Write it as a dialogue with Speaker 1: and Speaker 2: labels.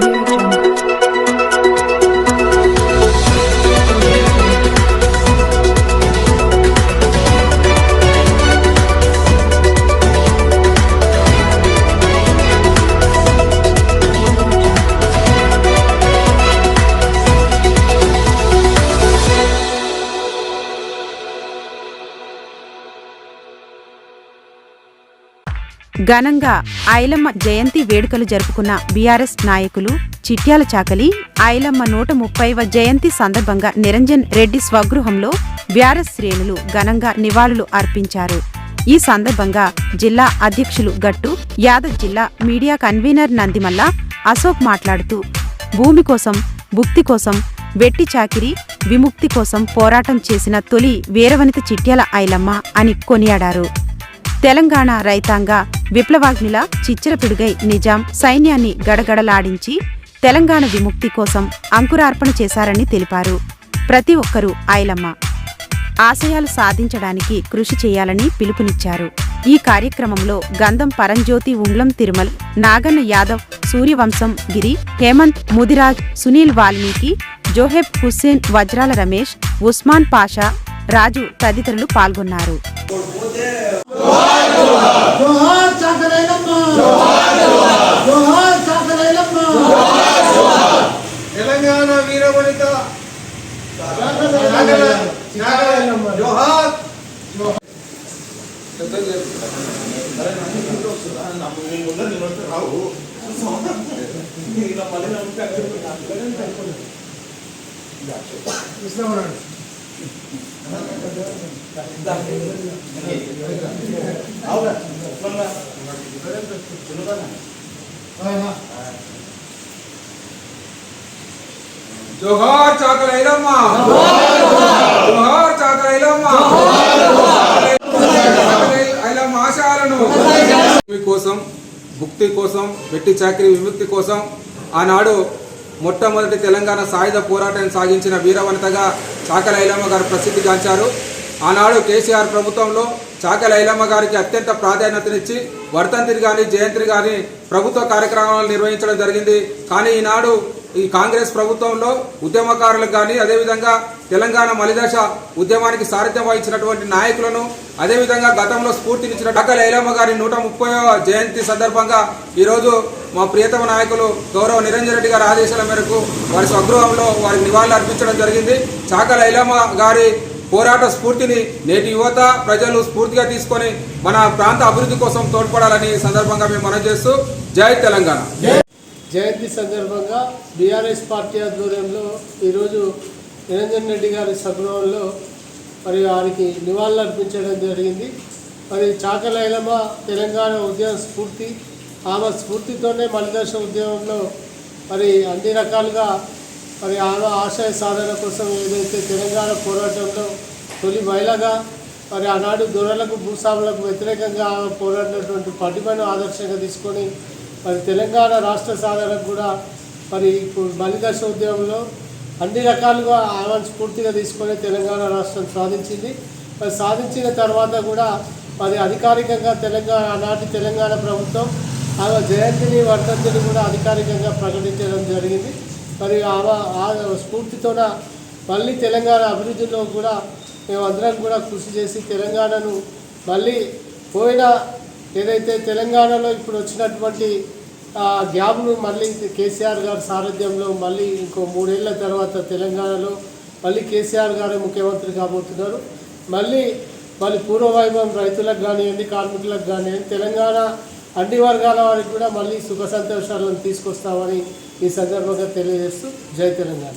Speaker 1: morning.
Speaker 2: ఘనంగా ఐలమ్మ జయంతి వేడుకలు జరుపుకున్న బీఆర్ఎస్ నాయకులు చిట్యాల చాకలి ఐలమ్మ నూట ముప్పైవ జయంతి సందర్భంగా నిరంజన్ రెడ్డి స్వగృహంలో బీఆర్ఎస్ శ్రేణులు ఘనంగా నివాళులు అర్పించారు. ఈ సందర్భంగా జిల్లా అధ్యక్షులు గట్టు యాదవ్ జిల్లా మీడియా కన్వీనర్ నందిమల్ల అశోక్ మాట్లాడుతూ భూమి కోసం భుక్తి కోసం వెట్టి చాకిరి విముక్తి కోసం పోరాటం చేసిన తొలి వీరవనిత చిట్యాల ఐలమ్మ అని కొనియాడారు. తెలంగాణ రైతాంగ విప్లవాగ్నిలా చిచ్చరపిడుగై నిజాం సైన్యాన్ని గడగడలాడించి తెలంగాణ విముక్తి కోసం అంకురార్పణ చేశారని తెలిపారు. ప్రతి ఒక్కరూ ఐలమ్మ. ఆశయాలు సాధించడానికి కృషి చేయాలని పిలుపునిచ్చారు. ఈ కార్యక్రమంలో గంధం పరంజ్యోతి ఉంగ్లం తిరుమల్ నాగన్న యాదవ్ సూర్యవంశం గిరి హేమంత్ ముదిరాజ్ సునీల్ వాల్మీకి జోహెబ్ హుస్సేన్ వజ్రాల రమేష్ ఉస్మాన్ పాషా రాజు తదితరులు పాల్గొన్నారు.
Speaker 3: జోహార్ చాకలైలమ్మ జోహార్ చాకలైలమ్మ
Speaker 4: తెలంగాణ వీరవనిత
Speaker 3: చాకలైలమ్మ
Speaker 4: జోహార్
Speaker 3: కృష్ణవరాడు
Speaker 4: జోహార్ చాకల ఐలమ్మ. జోహార్ చాకల ఐలమ్మ. ఐలమ్మ ఆశయాలను కోసం భుక్తి కోసం వెట్టి చాకరీ విముక్తి కోసం ఆనాడు మొట్టమొదటి తెలంగాణ సాయుధ పోరాటాన్ని సాగించిన వీరవనితగా చాకల ఐలమ్మ గారు ప్రసిద్ధిగాంచారు ఆనాడు కేసీఆర్ ప్రభుత్వంలో చాక లైలమ్మ గారికి అత్యంత ప్రాధాన్యతనిచ్చి వర్తంతిని కానీ జయంతిని కానీ ప్రభుత్వ కార్యక్రమాలు నిర్వహించడం జరిగింది. కానీ ఈనాడు ఈ కాంగ్రెస్ ప్రభుత్వంలో ఉద్యమకారులకు కానీ అదేవిధంగా తెలంగాణ మలిదశ ఉద్యమానికి సారథ్యం వహించినటువంటి నాయకులను అదేవిధంగా గతంలో స్ఫూర్తినిచ్చిన డాక్టర్ లైలమ్మ గారి నూట ముప్పైవ జయంతి సందర్భంగా ఈరోజు మా ప్రియతమ నాయకులు గౌరవ నిరంజన్ రెడ్డి గారి ఆదేశాల మేరకు వారి స్వగృహంలో వారికి నివాళులు అర్పించడం జరిగింది. చాక లైలమ్మ గారి పోరాట స్ఫూర్తిని నేటి యువత ప్రజలు స్ఫూర్తిగా తీసుకొని మన ప్రాంత అభివృద్ధి కోసం తోడ్పడాలని సందర్భంగా మేము మనం చేస్తూ జై తెలంగాణ.
Speaker 3: జయంతి సందర్భంగా బీఆర్ఎస్ పార్టీ ఆధ్వర్యంలో ఈరోజు నిరంజన్ రెడ్డి గారి సగృహంలో మరి వారికి నివాళులు అర్పించడం జరిగింది. మరి చాకలైలమ్మ తెలంగాణ ఉద్యమ స్ఫూర్తి ఆమె స్ఫూర్తితోనే మలిదర్శ ఉద్యమంలో మరి అన్ని రకాలుగా మరి ఆమె ఆశయ సాధన కోసం ఏదైతే తెలంగాణ పోరాటంలో తొలి మహిళగా మరి ఆనాడు దొరలకు భూస్వాములకు వ్యతిరేకంగా ఆమె పోరాడినటువంటి పటిమను ఆదర్శంగా తీసుకొని మరి తెలంగాణ రాష్ట్ర సాధనకు కూడా మరి ఇప్పుడు బలిదశ ఉద్యమంలో అన్ని రకాలుగా ఆమెను స్ఫూర్తిగా తీసుకొని తెలంగాణ రాష్ట్రం సాధించింది. మరి సాధించిన తర్వాత కూడా మరి అధికారికంగా తెలంగాణ ఆనాటి తెలంగాణ ప్రభుత్వం ఆమె జయంతిని వర్ధంతిని కూడా అధికారికంగా ప్రకటించడం జరిగింది. మరి ఆమె ఆ స్ఫూర్తితోన మళ్ళీ తెలంగాణ అభివృద్ధిలో కూడా మేమందరం కూడా కృషి చేసి తెలంగాణను మళ్ళీ పోయిన ఏదైతే తెలంగాణలో ఇప్పుడు వచ్చినటువంటి ఆ, మళ్ళీ కేసీఆర్ గారి సారథ్యంలో మళ్ళీ ఇంకో మూడేళ్ళ తర్వాత తెలంగాణలో మళ్ళీ కేసీఆర్ గారే ముఖ్యమంత్రి కాబోతున్నారు. మళ్ళీ మళ్ళీ పూర్వవైభవం రైతులకు కానివ్వండి కార్మికులకు కానివ్వండి తెలంగాణ అన్ని వర్గాల వారికి కూడా మళ్ళీ సుఖ సంతోషాలను తీసుకొస్తామని ఈ సందర్భంగా తెలియజేస్తూ జై తెలంగాణ.